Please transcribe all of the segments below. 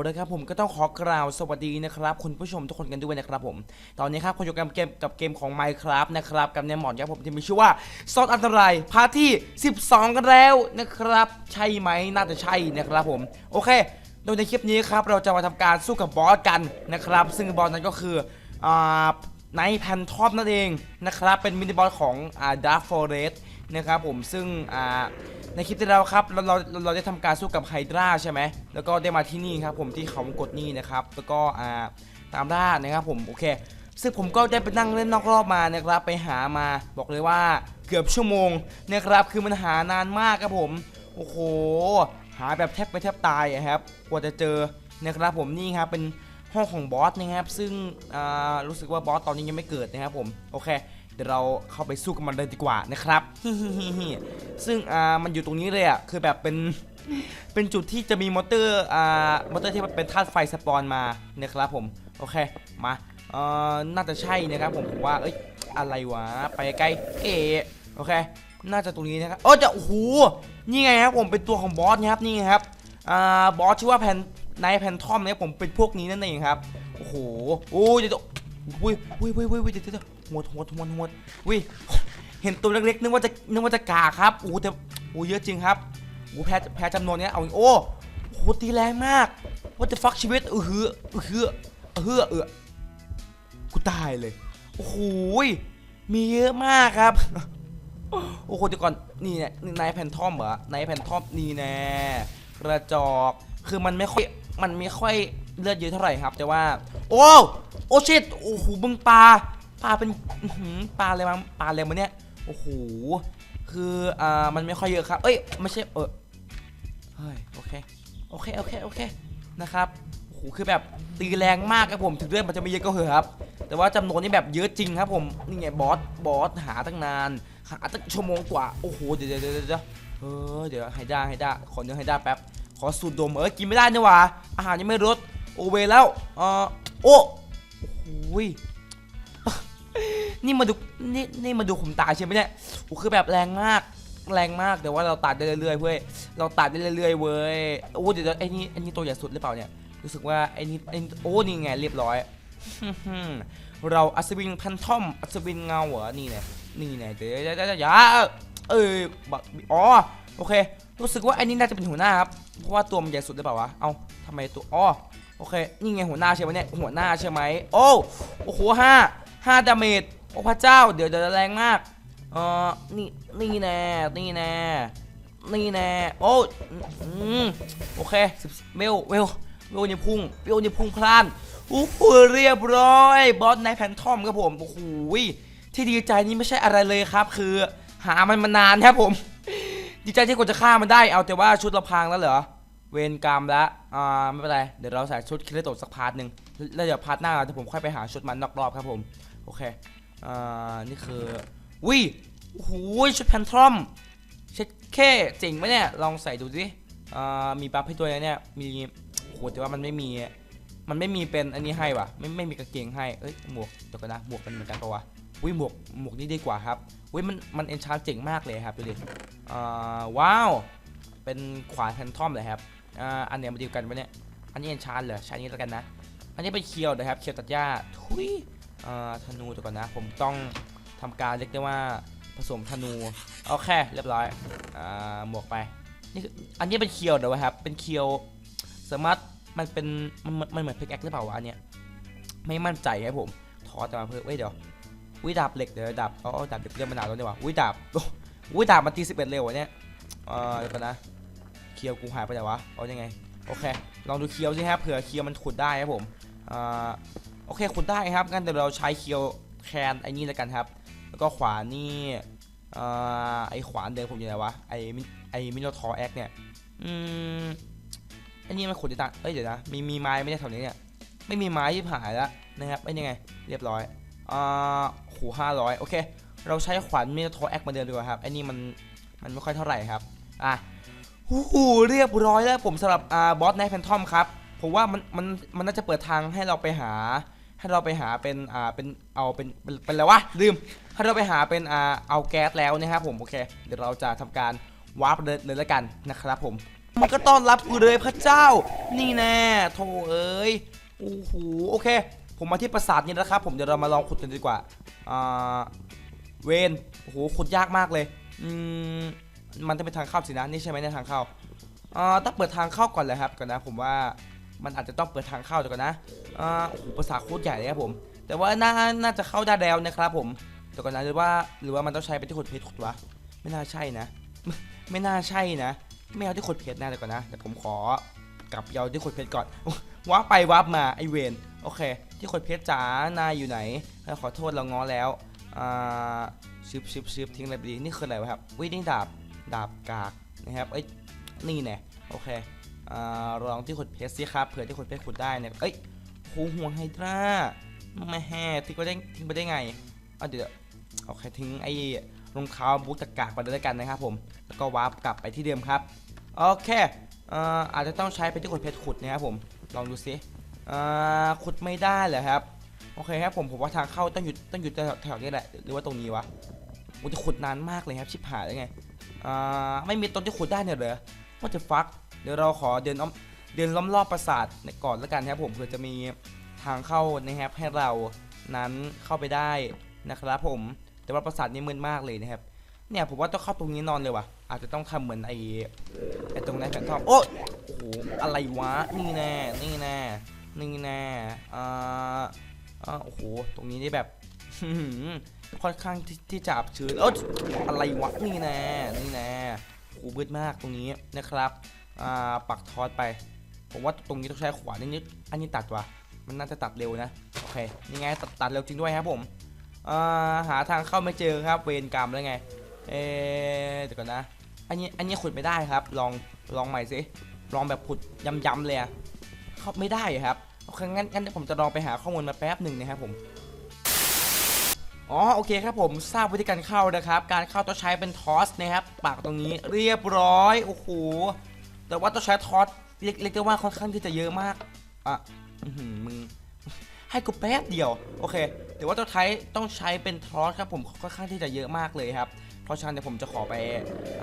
เลยครับผมก็ต้องขอกล่าวสวัสดีนะครับคุณผู้ชมทุกคนกันด้วยนะครับผม ตอนนี้ครับคุณอยู่กับเกมกับเกมของ Minecraft นะครับกับในหมอนครับผมที่มีชื่อว่าซอนอันตรายพาร์ทที่ 12 กันแล้วนะครับ ใช่ไหมน่าจะใช่นะครับผม โอเค โดยในคลิปนี้ครับเราจะมาทำการสู้กับบอสกันนะครับ ซึ่งบอสนั้นก็คืออ่าไนแพนทอปนั่นเองนะครับเป็นมินิบอสของอ่าดาร์ฟอเรส นะครับผมซึ่งอ่าในคลิปที่แล้วครับเราเราเราเราได้ทำการสู้กับไฮดราใช่ไหมแล้วก็ได้มาที่นี่ครับผมที่เขากดนี่นะครับแล้วก็อ่าตามล่านะครับผมโอเค ซึ่งผมก็ได้ไปนั่งเล่นนอกรอบมานะครับไปหามาบอกเลยว่าเกือบชั่วโมงนะครับคือมันหานานมากครับผมโอ้โหหาแบบแทบไปแทบตายครับกว่าจะเจอนะครับผมนี่ครับเป็นห้องของบอสนะครับซึ่งรู้สึกว่าบอสตอนนี้ยังไม่เกิดนะครับผมโอเค เดี๋ยวเราเข้าไปสู้กับมันเลยดีกว่านะครับซึ่งอ่ามันอยู่ตรงนี้เลยอะคือแบบเป็นเป็นจุดที่จะมีมอเตอร์อ่ามอเตอร์ที่มันเป็นธาตุไฟสปอนมานะครับผมโอเคมาเอ่อน่าจะใช่นะครับผมผมว่าเอ้ยอะไรวะไปใกล้เอโอเค น่าจะตรงนี้นะครับโอ้จะโอ้โหนี่ไงครับผมเป็นตัวของบอสนะครับนี่ครับอ่าบอสชื่อว่าแพนไนแพนทอมนะครับผมเป็นพวกนี้นั่นเองครับโอ้โหโอ้ยเดี๋ยวอุ้ยอุ้ยอุ้ยอุ้ยอุ้ยเดี๋ยวเดี๋ยว หดหดหดหดวิเห็นตัวเล็กๆนึกว่าจะนึกว่าจะกาครับโอ้แต่โอ้เยอะจริงครับโอ้แพ้แพ้จำนวนเนี้ยเอาอีกโอ้โหตีแรงมากว่าจะฟักชีวิตเออหือเออหือเออหือเออกูตายเลยโอ้โหมีเยอะมากครับโอ้โหเดี๋ยวก่อนนี่เนี่ยนี่นายแพนทอมเหรอนายแพนทอมนี่แน่กระจอกคือมันไม่ค่อยมันไม่ค่อยเลือดเยอะเท่าไหร่ครับ แต่ว่า โอ้โอ้ชิตโอ้โหบึงปลา ปลาเป็นอื้อหือปลาอะไรมาปลาอะไรมาเนี่ยโอ้โหคืออ่ามันไม่ค่อยเยอะครับ เอ้ยไม่ใช่เออเฮ้ยโอเคโอเคโอเคโอเคนะครับโอ้โหคือแบบตีแรงมากครับผมถึงเลือดมันจะไม่เยอะก็เหอะครับ แต่ว่าจำนวนนี่แบบเยอะจริงครับผมนี่ไงบอสบอสหาตั้งนานหาตั้งชั่วโมงกว่าโอ้โหเดี๋ยวเดี๋ยวเดี๋ยวเดี๋ยวเออเดี๋ยวให้ได้ให้ได้ขอเนื้อให้ได้แป๊บขอสูดดมเออกินไม่ได้นี่หว่าอาหารยังไม่ลดโอเวแล้วเออโอ้โอ้ย นี่มาดูนี่นี่มาดูผมตายใช่ไหมเนี่ยโอ้คือแบบแรงมากแรงมากแต่ว่าเราตัดได้เรื่อยๆเว้ยเราตัดได้เรื่อยๆเว้ยโอ้เดี๋ยวไอ้นี่ไอ้นี่ตัวใหญ่สุดหรือเปล่าเนี่ยรู้สึกว่าไอ้นี่ไอ้นี่โอ้นี่ไงเรียบร้อยเราอัศวินพันทอมอัศวินเงาเหรอนี่เนี่ยนี่เนี่ยเดี๋ยวเดี๋ยวเดี๋ยวอย่าเอ้ยบักอ๋อโอเค รู้สึกว่าไอ้นี่น่าจะเป็นหัวหน้าครับเพราะว่าตัวมันใหญ่สุดหรือเปล่าวะเอ้าทำไมตัวอ๋อโอเคนี่ไงหัวหน้าใช่ไหมเนี่ยหัวหน้าใช่ไหมโอ้โอ้โหห้า ห้าดาเมจโอ้พระเจ้า เดี๋ยวเดี๋ยวแรงมากเออนี่นี่แน่นี่แน่นี่แน่โอ้อืมโอเคสิบเวลเวลเวลนี่พุ่งเวลนี่พุ่งพลานโอ้โหเรียบร้อยบอสในแพนทอมครับผมโอ้โหที่ดีใจนี่ไม่ใช่อะไรเลยครับ คือหามันมานานครับผม ดีใจที่กว่าจะฆ่ามันได้เอาแต่ว่าชุดเราพังแล้วเหรอเวรกรรมแล้วอ่าไม่เป็นไรเดี๋ยวเราใส่ชุดคิริโตสักพาร์ทหนึ่งแล้วเดี๋ยวพาร์ทหน้าเดี๋ยวผมค่อยไปหาชุดมันนอกรอบครับผม โอเคอ่านี่คือวิโอ้โหชุดแพนทอมเช็ดแค่เจ๋งไหมเนี่ย ลองใส่ดูดิอ่ามีบัฟให้ตัวเนี่ย มีโอ้โหแต่ว่ามันไม่มี มันไม่มีเป็นอันนี้ให้วะไม่ไม่มีกางเกงให้ เอ้ยหมวกเดี๋ยวกันนะหมวกเป็นเหมือนกันปะวะอุ้ยหมวกหมวกนี่ดีกว่าครับอุ้ยมันมันเอนชาร์เจ๋งมากเลยครับดูดิอ่าว้าว เป็นขวานแพนทอมเลยครับอ่าอันเนี้ยมันดีกันปะเนี่ย อันนี้เอนชาร์เลยใช้อันนี้แล้วกันนะ อันนี้เป็นเคียวนะครับ เคียวตัดหญ้าทุย ธนูเดี๋ยวก่อนนะ ผมต้องทำการเรียกได้ว่าผสมธนูโอเคเรียบร้อยอ่าหมวกไปนี่คืออันนี้เป็นเคียวเดี๋ยวครับเป็นเคียวสามารถมันเป็นมันมันเหมือนพิกแอคหรือเปล่าวะอันเนี้ยไม่มั่นใจครับผมถอแต่มาเพิ่มเว้ยเดี๋ยววิดาบเหล็กเดี๋ยวดาบอ๋อดาบเหล็กเรียกมานานแล้วเนี่หว่าวิดาบโอ้วิดาบมันตีสิบเอ็ดเร็ววะเนี่ยเออเดี๋ยวก่อนนะเคียวกูหายไปไหนวะเอายังไงโอเคลองดูเคียวสิครับเผื่อเคียวมันขุดได้ครับผมอ่า โอเคขุดได้ครับงั้นเดี๋ยวเราใช้เคียวแคนไอ้นี่แล้วกันครับ แล้วก็ขวานนี่อไอ้ขวานเดิมผมอยู่ไหนวะไอ้ไอ้มิโนทอร์แอคเนี่ยอืมอันนี้มันขุดได้ตังเอ้ยเดี๋ยวนะมีมีไม้ไม่ได้แถวนี้เนี่ยไม่มีไม้ที่หายแล้วนะครับเป็นยังไง เรียบร้อยอ่าหูห้าร้อยโอเค เราใช้ขวานมีโทอแอคมาเดิมดีกว่าครับไอ้นี่มันมันไม่ค่อยเท่าไหร่ครับอะหูหูเรียบร้อยแล้วผมสำหรับอ่าบอสไนท์แพนทอมครับผมว่ามันมันมันน่าจะเปิดทางให้เราไปหา ให้เราไปหาเป็นอ่าเป็นเอาเป็นเป็นเป็นอะไรวะลืมให้เราไปหาเป็นอ่าเอาแก๊สแล้วนะครับผมโอเค เดี๋ยวเราจะทำการวาร์ปเลยเลยแล้วกันนะครับผม มันก็ต้อนรับกูเลยพระเจ้า นี่แน่โถเอ้ยโอ้โหโอเค ผมมาที่ปราสาทนี้แล้วครับ ผมเดี๋ยวเรามาลองขุดกันดีกว่าอ่าเวนโอ้โหขุดยากมากเลยอืมมันจะเป็นทางเข้าสินะนี่ใช่ไหมในยทางเข้าอ่าต้องเปิดทางเข้าก่อนเลยครับก่อนนะผมว่า มันอาจจะต้องเปิดทางเข้าก่อนนะอ่าโอ้โหปราสาโคตรใหญ่เลยครับผม แต่ว่าน่าน่าจะเข้าได้แล้วนะครับผมเดี๋ยวก่อนนะหรือว่าหรือว่ามันต้องใช้เป็นที่ขุดเพชรขุดวะไม่น่าใช่นะ ไม่น่าใช่นะไม่เอาที่ขุดเพชรนะเดี๋ยวก่อนนะแต่ผมขอกลับเอาที่ขุดเพชรก่อนว้าไปว้ามาไอเวนโอเค ที่ขุดเพชรจ๋านายอยู่ไหนขอโทษเราง้อแล้วอ่าชึบชึบชึบทิ้งอะไรไปดีนี่คืออะไรวะครับวินี่ดาบดาบกากนะครับเอ้นี่แน่โอเค ลองที่ขุดเพชรสิครับเผื่อที่ขุดเพชรขุดได้เนี่ยเอ้ยโหห่วงไฮดราไม่แห่ทิ้งไปได้ทิ้งไปได้ไงอะเดี๋ยวโอเคทิ้งไอ้รองเท้าบูทกากไปด้วยกันนะครับผมแล้วก็วาร์ปกลับไปที่เดิมครับโอเคเอ่ออาจจะต้องใช้เป็นที่ขุดเพชรขุดนะครับผมลองดูซิเอ่อขุดไม่ได้เหรอครับโอเคครับผมผมว่าทางเข้าต้องอยู่ต้องอยู่แถวแถวนี้แหละหรือว่าตรงนี้วะมันจะขุดนานมากเลยครับชิบหายแล้วไงอ่าไม่มีต้นที่ขุดได้เนี่ยเหรอว่าจะฟัก เดี๋ยวเราขอเดินอ้อมเดินล้อมรอบปราสาทก่อนแล้วกันครับผมเผื่อจะมีทางเข้านะครับให้เรานั้นเข้าไปได้นะครับผมแต่ว่าปราสาทนี้มึนมากเลยนะครับ เนี่ยผมว่าต้องเข้าตรงนี้นอนเลยว่ะ อาจจะต้องทำเหมือนไอ้ไอ้ตรงนั้นแผ่นทองโอ้โอ้โหอะไรวะนี่แน่นี่แน่นี่แน่อ่าอ่าโอ้โหตรงนี้นี่แบบค่อนข้างที่ทจะอับชื้นเอออะไรวะนี่แน่นี่แน่โอ้โหมืดมากตรงนี้นะครับ ปักทอดไป ผมว่าตรงนี้ต้องใช้ขวานนิดๆอันนี้ตัดว่ะมันน่าจะตัดเร็วนะ โอเคนี่ไงตัดตัดเร็วจริงด้วยครับผมาหาทางเข้าไม่เจอครับ เวรกรรมแล้วไง เอ๊ะเดี๋ยวก่อนนะ อันนี้อันนี้ขุดไม่ได้ครับ ลองลองใหม่สิ ลองแบบขุดย้ำๆเลยอะเข้าไม่ได้ครับโอเคงั้นงั้นผมจะลองไปหาข้อมูลมาแป๊บหนึ่งนะครับผมอ๋อโอเคครับผมทราบวิธีการเข้านะครับ การเข้าต้องใช้เป็นทอสนะครับปากตรงนี้เรียบร้อยโอ้โห แต่ว่าต้องใช้ทอสเรียกเรียกได้ว่าค่อนข้างที่จะเยอะมากอะมึงให้กูแป๊บเดียวโอเคแต่ว่าต้องใช้ต้องใช้เป็นทอสครับผมค่อนข้างที่จะเยอะมากเลยครับ เพราะฉะนั้นเดี๋ยวผมจะขอไป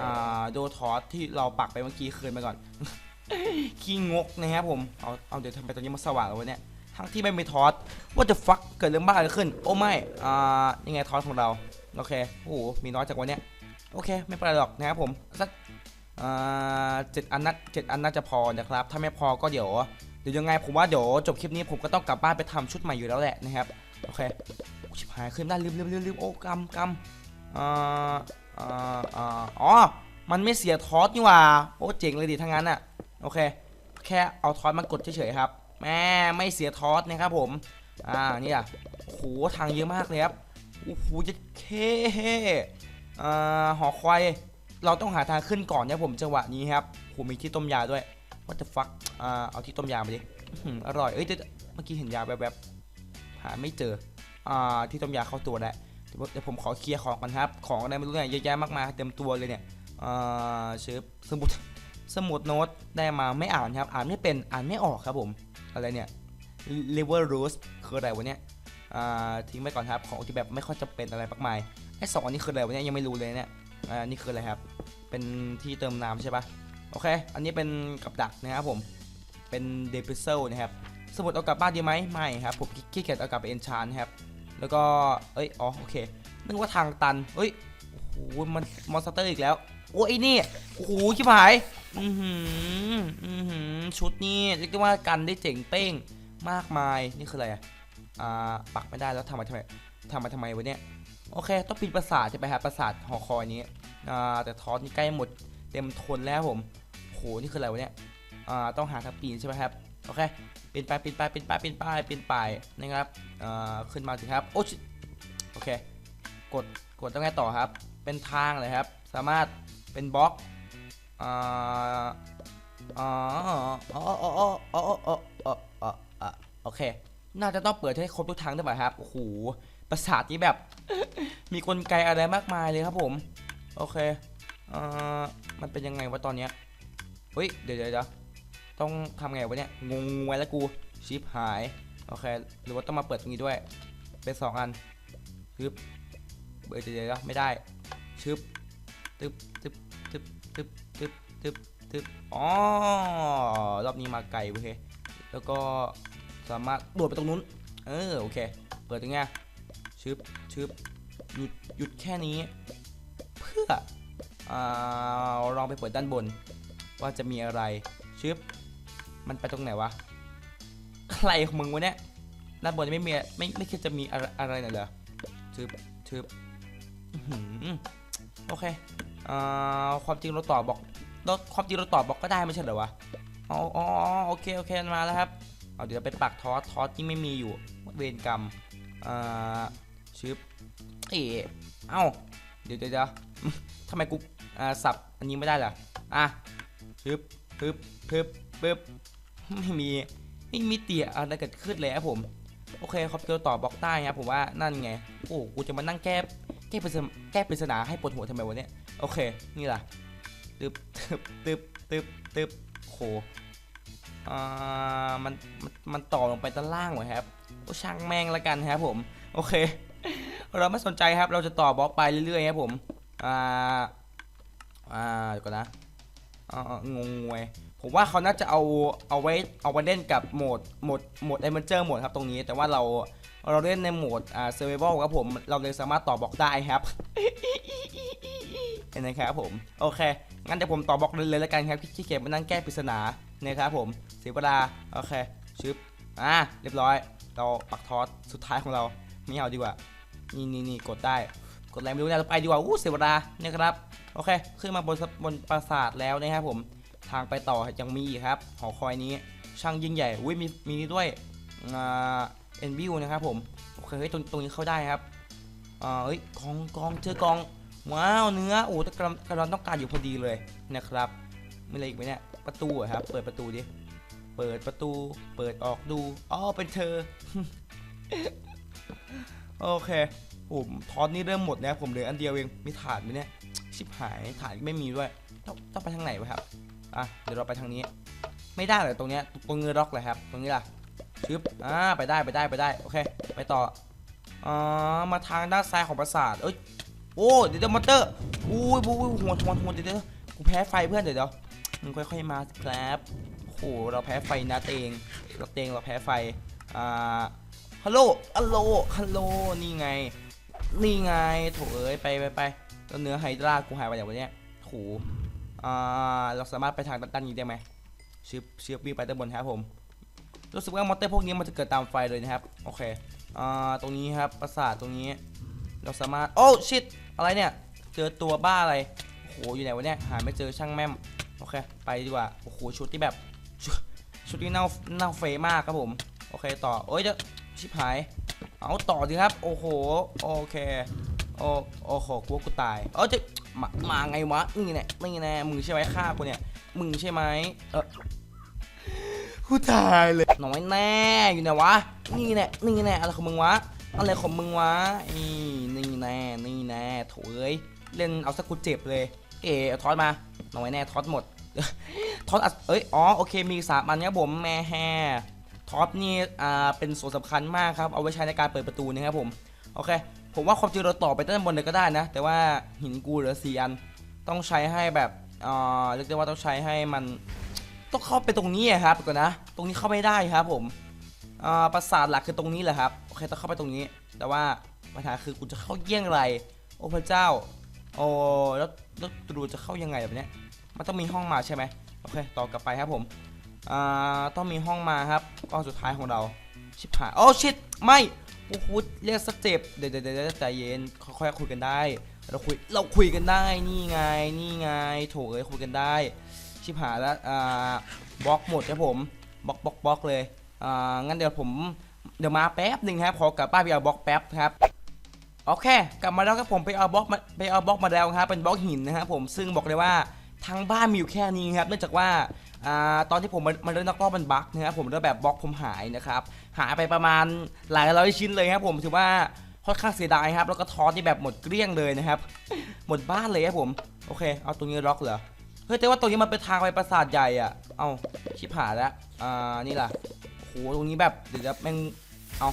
อ่าดูทอสที่เราปักไปเมื่อกี้คืนไปก่อนขี้งกนะครับผมเอาเอาเดี๋ยวทำไปตอนนี้มันสว่างแล้ววะเนี่ยทั้งที่ไม่มีทอสว่าจะฟักเกิดเรื่องบ้าอะไรขึ้น โอ้ไม่อ่ายังไงทอสของเราโอเคโอ้โหมีน้อยจากวันเนี้ยโอเค ไม่เป็นไรหรอกนะครับผมสัก เจ็ดอันนัดเจ็ดอันน่าจะพอนะครับ ถ้าไม่พอก็เดี๋ยวเดี๋ยวยังไงผมว่าเดี๋ยวจบคลิปนี้ผมก็ต้องกลับบ้านไปทำชุดใหม่อยู่แล้วแหละนะครับโอเคชิบหายขึ้นได้ลืมลืมลืมลืมโอ้กำกำอ่าอ่าอ่าอ๋อมันไม่เสียทอสนี่หว่าโอ้เจ๋งเลยดิทั้งนั้นอะโอเค แค่เอาทอสมากดเฉยๆครับแม่ไม่เสียทอสนะครับผมอ่านี่อะโอ้โหทางเยอะมากเลยครับโอ้โหจะเคอ่าหอควาย เราต้องหาทางขึ้นก่อนเนี่ยผมจังหวะนี้ครับโหมีที่ต้มยาด้วย what the fuck อ่าเอาที่ต้มยามาดิอร่อยเอ้ยเมื่อกี้เห็นยาแวบๆหาไม่เจออ่าที่ต้มยาเข้าตัวแล้วเดี๋ยวผมขอเคลียร์ของกันครับ ของอะไรไม่รู้เนี่ยเยอะแยะมากมายเต็มตัวเลยเนี่ยอ่าเชิฟสมุดสมุดโน้ตได้มาไม่อ่านครับ อ่านไม่เป็นอ่านไม่ออกครับผม อะไรเนี่ย liver rose คืออะไรวะเนี่ยอ่าทิ้งไปก่อนครับของที่แบบไม่ค่อยจะเป็นอะไรมากมายไอ้สองอันนี้คืออะไรวะเนี่ยยังไม่รู้เลยเนี่ยอ่านี่คืออะไรครับ เป็นที่เติมน้ำใช่ปะโอเค อันนี้เป็นกับดักนะครับผม เป็นเดพิเซลนะครับ สมุดเอากลับบ้านดีไหมไม่ครับ ผมขี้เกียจเอากลับไปเอนชานครับ แล้วก็ เอ้ย อ๋อ โอเค นึกว่าทางตันเฮ้ย โอ้โห มันมอนสเตอร์อีกแล้ว โอ้ยนี่ โอ้โหชิบหาย อือหือ อือหือ ชุดนี้เรียกได้ว่ากันได้เจ๋งเป้งมากมาย นี่คืออะไรอะ อ่า ปักไม่ได้แล้วทำมาทำไมทำมาทำไมวะเนี่ย โอเค ต้องปิดประสาทใช่ไหมครับประสาทหอคอยนี้ แต่ทอสนี่ใกล้หมดเต็มทนแล้วผมโหนี่คืออะไรวะเนี่ยต้องหาทางปีนใช่ไหมครับโอเคเป็นไปเป็นไปเป็นไปเป็นไปเป็นไปนะครับขึ้นมาสิครับโอ้ชิโอเคกดกดต้องไงต่อครับ เป็นทางเลยครับ สามารถเป็นบล็อกอ่าอ๋ออ๋ออ๋ออ๋ออ๋ออ๋ออ๋อโอเค น่าจะต้องเปิดให้ครบทุกทางได้ไหมครับโอ้โหประสาทนี้แบบ มีกลไกอะไรมากมายเลยครับผม โอเคเอ่อมันเป็นยังไงวะตอนเนี้ยเฮ้ยเดี๋ยวเดี๋ยวต้องทำไงวะเนี่ยงงไว้แล้วกูชิปหายโอเคหรือว่าต้องมาเปิดตรงนี้ด้วย เป็นสองอันชึบเดี๋ยวเดี๋ยวไม่ได้ชึบตึบตึบตึบตึบตึบตึบตึ๊บอ๋อรอบนี้มาไกลโอเคแล้วก็สามารถโดดไปตรงนู้น เออโอเค เปิดตรงเนี้ยชึบชึบหยุดหยุดแค่นี้ พื่ออาลองไปเปิดด้านบน ว่าจะมีอะไรชึบมันไปตรงไหนวะใครของมึงวะเนี่ยด้านบนไม่มีไม่ไม่คิดจะมีอะไรอะไรหน่อยเหรอชึบชึบโอเคอความจริงเราตอบบอกเราความจริงเราตอบบอกก็ได้ไม่ใช่เหรอวะอ๋อโอเคโอเคมาแล้วครับเอาเดี๋ยวไปปักทอสทอสที่ไม่มีอยู่เวรกรรมอ่าชึบเอ๋เอ้าเดี๋ยวเดี๋ยว ทำไมกูอ่าสับอันนี้ไม่ได้ล่ะอะชึบปึ๊บปึ๊บปึ๊บไม่มีไม่มีเตี่ยอะไรเกิดขึ้นเลยครับผม โอเคคอมพิวเตอร์ตอบล็อกได้ครับผมว่านั่นไง โอ้กูจะมานั่งแก้แก้ปริศนาแก้ปริศนาให้ปวดหัวทำไมวะเนี่ยโอเค นี่ล่ะตึบตึบตึบตึบตึบโหอ่ามันมันมันต่อลงไปด้านล่างวะครับโอ้ช่างแม่งละกันครับผม โอเค เราไม่สนใจครับเราจะต่อบล็อกไปเรื่อยๆครับผม อ่าอ่าเดี๋ยวก่อนนะอ่างงงวยผมว่าเขาน่าจะเอาเอาไว้เอาไว้เล่นกับโหมดโหมดโหมดเอเวนเจอร์โหมดครับตรงนี้แต่ว่าเราเราเล่นในโหมดอ่าเซอร์ไวลครับผมเราเลยสามารถต่อบล็อกได้ครับเห็นไหมครับผมโอเค งั้นเดี๋ยวผมต่อบล็อกเลยเลยแล้วกันครับขี้เกียจมานั่งแก้ปริศนานะครับผมเสียเวลาโอเคชึบอ่าเรียบร้อย เราปักทอสสุดท้ายของเราไม่เอาดีกว่านี่นี่นี่กดได้ กดอะไรไม่รู้นะเราไปดีกว่าอู้เสียเวลานะครับโอเค ขึ้นมาบนบนปราสาทแล้วนะครับผมทางไปต่อยังมีครับหอคอยนี้ช่างยิ่งใหญ่อุ้ยมีมีนี่ด้วยอ่าเอ็นวิวนะครับผมโอเคเฮ้ยตรงตรงนี้เข้าได้ครับอ่าเฮ้ยกองกองเจอกองว้าวเนื้อโอ้ต่กำลังกำลังต้องการอยู่พอดีเลยนะครับมีอะไรอีกไหมเนี่ยประตูครับ เปิดประตูดิเปิดประตู เปิดออกดูอ๋อเป็นเธอ โอเค ผมทอสนี่เริ่มหมดแล้วผมเหลืออันเดียวเองมีถาดไหมเนี่ยชิบหายถาดไม่มีด้วยต้องต้องไปทางไหนวะครับอะเดี๋ยวเราไปทางนี้ ไม่ได้เลยตรงเนี้ยตรงเงือร็อกเลยครับ ตรงนี้ล่ะชึบอ่าไปได้ไปได้ไปได้โอเค ไปต่ออ่ามาทางด้านซ้ายของปราสาทเอ้ยโอ้เดี๋ยวเดี๋ยวมอเตอร์อุ้ยอุ้ยหัวหัวหัวเดี๋ยวเดี๋ยวกูแพ้ไฟเพื่อนเดี๋ยวเดี๋ยวมึงค่อยๆมาครับโอ้โหเราแพ้ไฟนะเตงเราเตงเราแพ้ไฟอ่าฮัลโหลฮัลโหลฮัลโหลนี่ไง นี่ไงโถเอ้ยไปไปไปแล้วเนื้อไฮดรากูหายไปอย่างวันนี้โถอ่าเราสามารถไปทางด้านนี้ได้ไหมชิบชิบวิ่งไปด้านบนครับผมรู้สึกว่ามอเตอร์พวกนี้มันจะเกิดตามไฟเลยนะครับโอเคอ่าตรงนี้ครับปราสาทตรงนี้ เราสามารถโอ้ชิตอะไรเนี่ยเจอตัวบ้าอะไรโอ้โหอยู่ไหนวะเนี่ยหาไม่เจอช่างแม่มโอเคไปดีกว่าโอ้โหชุดที่แบบชุดชุดที่เน่าเน่าเฟะมากครับผมโอเคต่อเอ้ยเดี๋ยวชิบหาย เอาต่อดีครับ โอ้โห โอเค โอ้โอ้โหกูว่ากูตาย เออจะมามาไงวะ นี่แน่นี่แน่มึงใช่ไหมฆ่ากูเนี่ย มึงใช่ไหมเออกูตายเลยหน่อยแน่อยู่ไหนวะ นี่แน่นี่แน่อะไรของมึงวะ อะไรของมึงวะอีนี่แน่นี่แน่โถเอ้ย เล่นเอาสักกูเจ็บเลย เอ๋เอทอดมาหน่อยแน่ทอดหมดทอดเอ้ย อ๋อ โอเค มีสามันครับผมแม่แฮ ท็อปนี่อ่าเป็นส่วนสำคัญมากครับ เอาไว้ใช้ในการเปิดประตูนะครับผม โอเค ผมว่าความจริงเราต่อไปด้านบนเลยก็ได้นะ แต่ว่าหินกูเหลือสี่อัน ต้องใช้ให้แบบอ่าเรียกได้ว่าต้องใช้ให้มัน ต้องเข้าไปตรงนี้ครับก่อนนะ ตรงนี้เข้าไม่ได้ครับผมอ่าปราสาทหลักคือตรงนี้แหละครับ โอเค ต้องเข้าไปตรงนี้ แต่ว่าปัญหาคือกูจะเข้าเยี่ยงไร โอ้พระเจ้า โอ้แล้วแล้วดูจะเข้ายังไงแบบเนี้ย มันต้องมีห้องมาใช่ไหมโอเค ต่อกลับไปครับผม อ่า ต้องมีห้องมาครับ ก้อนสุดท้ายของเรา ชิบหายโอ้ชิดไม่โอ้โหเรียกสเต็ปเดี๋ยวเดี๋ยวเดี๋ยวใจเย็นค่อยๆคุยกันได้ เราคุยเราคุยกันได้นี่ไงนี่ไงโถเอ้ยคุยกันได้ ชิบหายแล้วอ่าบล็อกหมดครับผมบล็อกบล็อกบล็อกเลยอ่างั้นเดี๋ยวผมเดี๋ยวมาแป๊บหนึ่งครับขอกลับบ้านไปเอาบล็อกแป๊บครับโอเค กลับมาแล้วครับผมไปเอาบล็อกมาไปเอาบล็อกมาแล้วครับเป็นบล็อกหินนะครับผมซึ่งบอกเลยว่าทางบ้านมีอยู่แค่นี้ครับเนื่องจากว่า อ่าตอนที่ผมมามาเล่นนักรอบมันบั๊กนะครับผมแล้วแบบบล็อกผมหายนะครับหายไปประมาณหลายร้อยชิ้นเลยครับผมถือว่าค่อนข้างเสียดายครับ แล้วก็ทอสที่แบบหมดเกลี้ยงเลยนะครับ หมดบ้านเลยครับผมโอเค เอาตรงนี้ล็อกเหรอเฮ้ยแต่ว่าตรงนี้มันเป็นทางไปปราสาทใหญ่อะเอาชิบหายแล้วอ่านี่ล่ะโหตรงนี้แบบเดี๋ยวจะแม่งเอา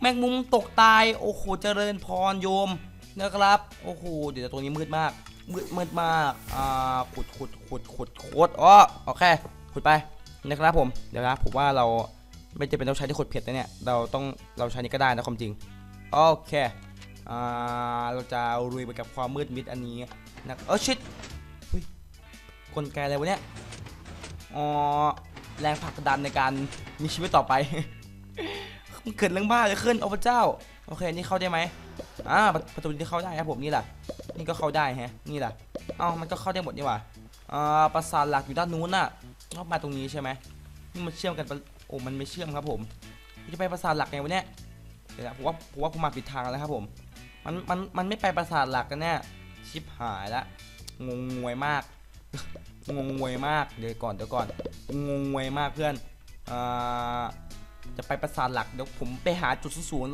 แมงมุมตกตายโอ้โหเจริญพรโยมนะครับโอ้โหเดี๋ยวตรงนี้มืดมาก มืดมืดมากอ่าขุดขุดขุดขุดขุดอ๋อโอเคขุดไปนะครับผมเดี๋ยวนะผมว่าเราไม่จะเป็นต้องใช้ที่ขุดเพชรนะเนี่ยเราต้องเราใช้นี้ก็ได้นะความจริงโอเคอ่าเราจะลุยไปกับความมืดมิดอันนี้นะเออชิดเฮ้ยกลไกอะไรวะเนี่ยอ๋อแรงผลักดันในการมีชีวิตต่อไปเกิดเรื่องบ้าเลยขึ้นโอ้พระเจ้า โอเค นี่เข้าได้ไหมอ่าประประตูที่เข้าได้ครับผมนี่แหละ นี่ก็เข้าได้ฮะ นี่แหละเอ้ามันก็เข้าได้หมดนี่หว่าอ่าปราสาทหลักอยู่ด้านนู้นน่ะเข้ามาตรงนี้ใช่ไหมนี่มันเชื่อมกันปะโอ้มันไม่เชื่อมครับผมจะไปปราสาทหลักไงวะเนี่ยเดี๋ยวนะผมว่าผมว่าผมมาผิดทางแล้วครับผมมันมันมันไม่ไปปราสาทหลักกันแน่ชิบหายละงงงวยมาก งงงวยมากเดี๋ยวก่อนเดี๋ยวก่อนงงงวยมากเพื่อนอ่าจะไปปราสาทหลักเดี๋ยวผมไปหาจุดสูง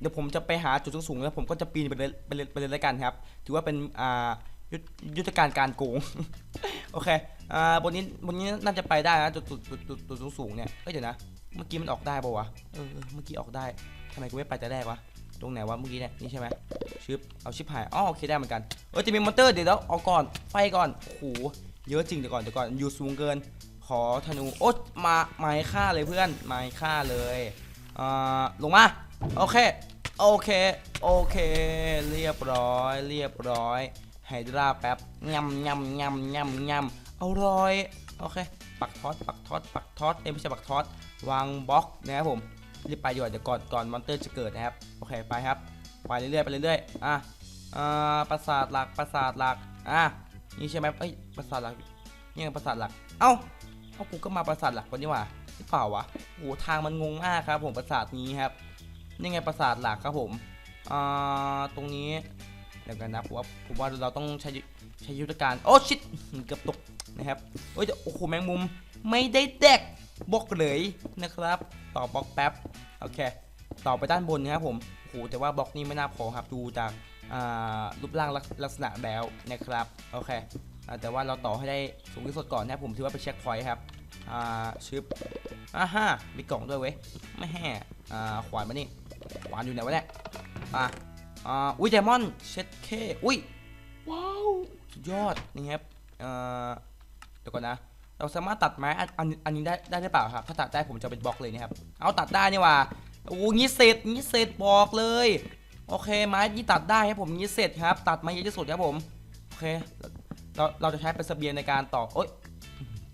เดี๋ยวผมจะไปหาจุดสูงๆแล้วผมก็จะปีนไปเลยไปเลยไปเลยแล้วกันครับ ถือว่าเป็นอ่ายุทธการการโกง โอเค อ่า บนนี้ บนนี้น่าจะไปได้นะ จุดจุดจุดจุดจุดสูงเนี่ยเอ้ยเดี๋ยวนะ เมื่อกี้มันออกได้ป่าวะ เออ เมื่อกี้ออกได้ทำไมกูไม่ไปแต่แรกวะ ตรงไหนวะ เมื่อกี้เนี่ย นี่ใช่ไหมชิป เอาชิปหายอ๋อโอเคได้เหมือนกัน เออจะมีมอนเตอร์เดี๋ยวเราเอาก่อน ไฟก่อน โอ้โห เยอะจริงเดี๋ยวก่อน เดี๋ยวก่อน อยู่สูงเกิน ขอธนู โอ๊ยมาไม้ฆ่าเลยเพื่อน ไม้ฆ่าเลย อ่า ลงมา โอเค โอเค โอเค เรียบร้อย เรียบร้อย ไฮดราแป๊บยำยำยำยำยำเอารอย โอเค ปักทอด ปักทอด ปักทอด เอ้ยไม่ใช่ปักทอด วางบล็อกนะครับผม รีบไปดีกว่าเดี๋ยวก่อนก่อนมอนเตอร์จะเกิดนะครับ โอเค ไปครับ ไปเรื่อยๆ ไปเรื่อยๆ อะอ่าปราสาทหลัก ปราสาทหลัก อะ นี่ใช่ไหมเอ้ย ปราสาทหลักนี่ไงปราสาทหลัก เอ้าเอ้ากูก็มาปราสาทหลักวันนี้ว่ะหรือเปล่าวะโอ้โหทางมันงงมากครับผมปราสาทนี้ครับ นี่ไงปราสาทหลักครับผมอ่าตรงนี้เดี๋ยวกันนะผมว่าผมว่าเราต้องใช้ใช้ยุทธการโอ้ชิตเกือบตกนะครับโอ้ยโอ้โหแมงมุมไม่ได้เด็กบล็อกเลยนะครับ ต่อบล็อกแป๊บโอเค ต่อไปด้านบนนะครับผมโอ้โหแต่ว่าบล็อกนี้ไม่น่าพอครับดูจากอ่ารูปร่างลักษณะแล้วนะครับโอเคแต่ว่าเราต่อให้ได้สูงที่สุดก่อนนะผมถือว่าเป็นเช็คพอยต์ครับอ่าชึบอ่าฮะมีกล่องด้วยเว้ยไม่แห่อ่าขวานมานี่ วานอยู่ไหนวะเนี่ยอะอ่าอุ้ยไดมอนด์เช็ดเคอุ้ยว้าวสุดยอดนี่ครับเอ่อเดี๋ยวก่อนนะ เราสามารถตัดไม้อันอันนี้ได้ได้หรือเปล่าครับ ถ้าตัดได้ผมจะเป็นบล็อกเลยนะครับ เอาตัดได้นี่ว่าโอ้งี้เสร็จงี้เสร็จบอกเลย โอเคไม้ที่ตัดได้ครับผมงี้เสร็จครับ ตัดมาเยอะที่สุดครับผมโอเคเราเราจะใช้เป็นเสบียงในการต่อโอ๊ย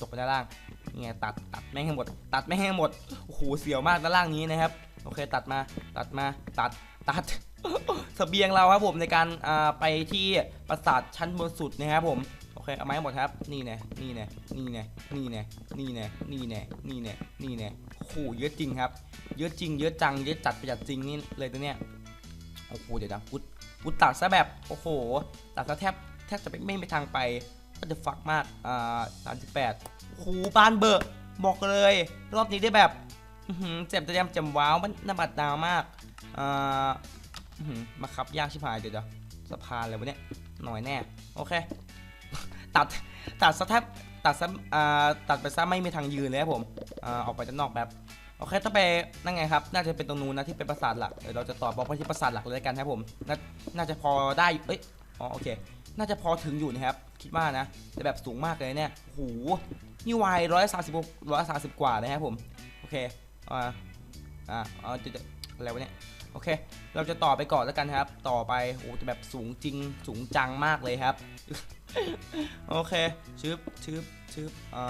ตกไปด้านล่างนี่ไงตัดตัดไม่งให้หมด ตัดไม่งให้หมดโอ้โหเสียวมากด้านล่างนี้นะครับ โอเคตัดมาตัดมาตัดตัดเสบียงเราครับผมในการไปที่ปราสาทชั้นบนสุดนะครับผมโอเคเอาไม้หมดครับนี่แน่นี่แน่นี่แน่นี่แน่นี่แน่นี่แน่นี่แน่นี่แน่โอ้โหเยอะจริงครับ เยอะจริง เยอะจังเยอะจัดประหยัดจริงนี่เลยตัวเนี้ยโอ้โหเดี๋ยวนะกูกูตัดซะแบบโอ้โหตัดซะแทบแทบจะไม่ไม่ไปทางไปก็จะฟักมากอ่าสามสิบแปดโอ้โหบานเบอร์บอกเลย รอบนี้ได้แบบ เจ็บจะยำจำว้าวมันน่าบัดดาวมากอ่ามาขับยากชิบหายเดี๋ยวเดี๋ยวสะพานเลยวะเนี่ยหน่อยแน่ โอเค ตัดตัดซะแทบตัดซะอ่าตัดไปซะไม่มีทางยืนเลยครับผมอ่าออกไปด้านนอกแบบโอเคถ้าไปนั่นไงครับ น่าจะเป็นตรงนู้นนะที่เป็นปราสาทหลักเดี๋ยวเราจะต่อบล็อกไปที่ปราสาทหลักเลยกันครับผมนน่าจะพอได้เอ้ยอ๋อโอเค น่าจะพอถึงอยู่นะครับ คิดว่านะแต่แบบสูงมากเลยเนี่ยโหนี่วัยร้อยสามสิบร้อยสามสิบกว่านะครับผม โอเค อ่าอ่าอ๋อจะจะอะไรวะเนี่ยโอเค เราจะต่อไปก่อนแล้วกันครับ ต่อไปโอ้แต่แบบสูงจริงสูงจังมากเลยครับ โอเคชึบชึบชึบอ่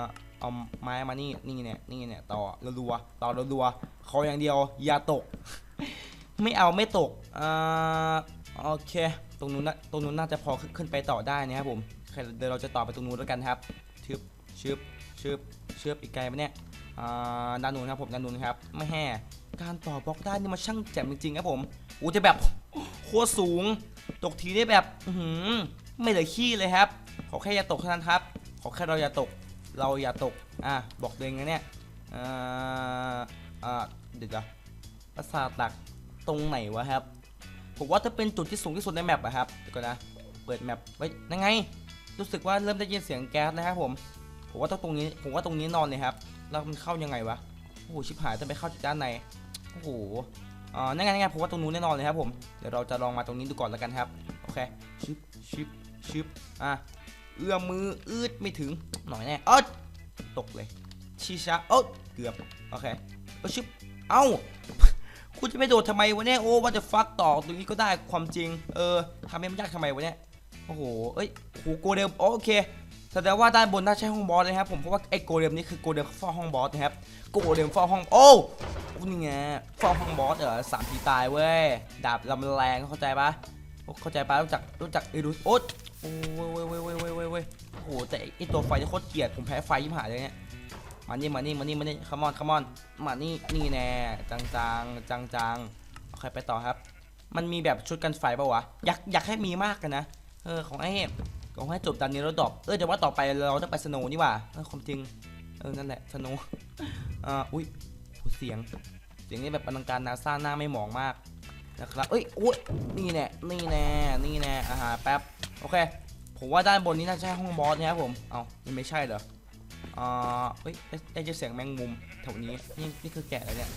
าเอาไม้มานี่นี่เนี่ยนี่เนี่ยต่อรัวต่อรัวๆขออย่างเดียวอย่าตก ไม่เอาไม่ตกอ่าโอเค ตรงนู้นนะตรงนู้นน่าจะพอขึ้นขึ้นไปต่อได้นะครับผมเดี๋ยวเราจะต่อไปตรงนู้นแล้วกันครับชึบชึบชึบชึบอีกไกลไหมเนี่ย ดานนู้นครับผมดานนู้นครับไม่แห่การต่อบล็อกได้นี่มันช่างแจ่มจริงๆครับผมอู้จะแบบโคตรสูง ตกทีได้แบบหือไม่เหลือขี้เลยครับ ขอแค่อย่าตกเท่านั้นครับ ขอแค่เราอย่าตก เราอย่าตก อะ บอกตัวเองนะเนี่ยอ่าอ่าเดี๋ยวปราสาทหลักตรงไหนวะครับ ผมว่าถ้าเป็นจุดที่สูงที่สุดในแมปอะครับเดี๋ยวก่อนนะ เปิดแมปไว้ยังไง รู้สึกว่าเริ่มได้ยินเสียงแก๊สนะครับผม ผมว่าต้องตรงนี้ ผมว่าตรงนี้นอนเลยครับ แล้วมันเข้ายังไงวะโอ้โหชิบหายต้องไปเข้าจากด้านในโอ้โหอ่านั่นไงนั่นไงผมว่าตรงนู้นแน่นอนเลยครับผมเดี๋ยวเราจะลองมาตรงนี้ดูก่อนแล้วกันครับโอเคชิบชิบชชึบอะเอื้อมมืออืดไม่ถึงหน่อยแน่เอ้ยตกเลยชีชะเอ้ยเกือบโอเคเอ้ยชึบเอ้าคุณจะไม่โดดทำไมวะเนี่ยโอ้ว่าจะฟักต่อตรงนี้ก็ได้ความจริง เออทำให้มันยากทำไมวะเนี่ยโอ้โหเอ้ยโอ้โหโกเดมโอเค แสดงว่าด้านบนน่าใช่ห้องบอสนะครับผมเพราะว่าไอ้โกเดมนี่คือโกเดมเฝ้าห้องบอสนะครับโกเดมเฝ้าห้องโอ้โอ้นี่ไงเฝ้าห้องบอสเหรอสามทีตายเว้ยดาบลำแรงเข้าใจปะเข้าใจปะรู้จักรู้จักไอ้รู้โอ๊ตโอ้ยเว้ยเว้ยเว้ยเว้ยเว้ยเว้ยโอ้โหแต่ไอ้ตัวไฟนี่โคตรเกลียดผมแพ้ไฟยิ่งหายเลยเนี่ยมานี่มานี่มานี่มานี่คัมอนคัมอนมานี่นี่แน่จังจังจังจังโอเคไปต่อครับ มันมีแบบชุดกันไฟป่าวะอยากอยากให้มีมากกันนะเออของไอ้ ของให้จบดันนี้แล้วดรอปเออแต่ว่าต่อไปเราต้องไปสโนว์นี่ว่าเออความจริงเออนั่นแหละสโนว์อ่าอุ้ยเสียงเสียงนี่แบบอลังการนาซาหน้าไม่หมองมากนะครับเอ้ยอุ้ยนี่แน่นี่แน่นี่แน่อาหารแป๊บโอเค ผมว่าด้านบนนี้น่าจะใช่ห้องบอสนะครับผมเอ้ามันไม่ใช่เหรออ่าเฮ้ยได้ได้เสียงแมงมุมแถวนี้นี่นี่คือแกะแล้วเนี่ย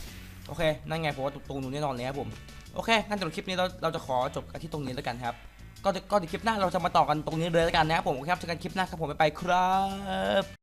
โอเคนั่นไงผมว่าตรงนู้นแน่นอนเลยครับผมโอเคงั้นสำหรับคลิปนี้เราเราจะขอจบกันที่ตรงนี้แล้วกันครับ ก็ก็เดี๋ยวคลิปหน้าเราจะมาต่อกันตรงนี้เลยแล้วกันนะครับผมครับเจอกันคลิปหน้าครับผมไปไปครับ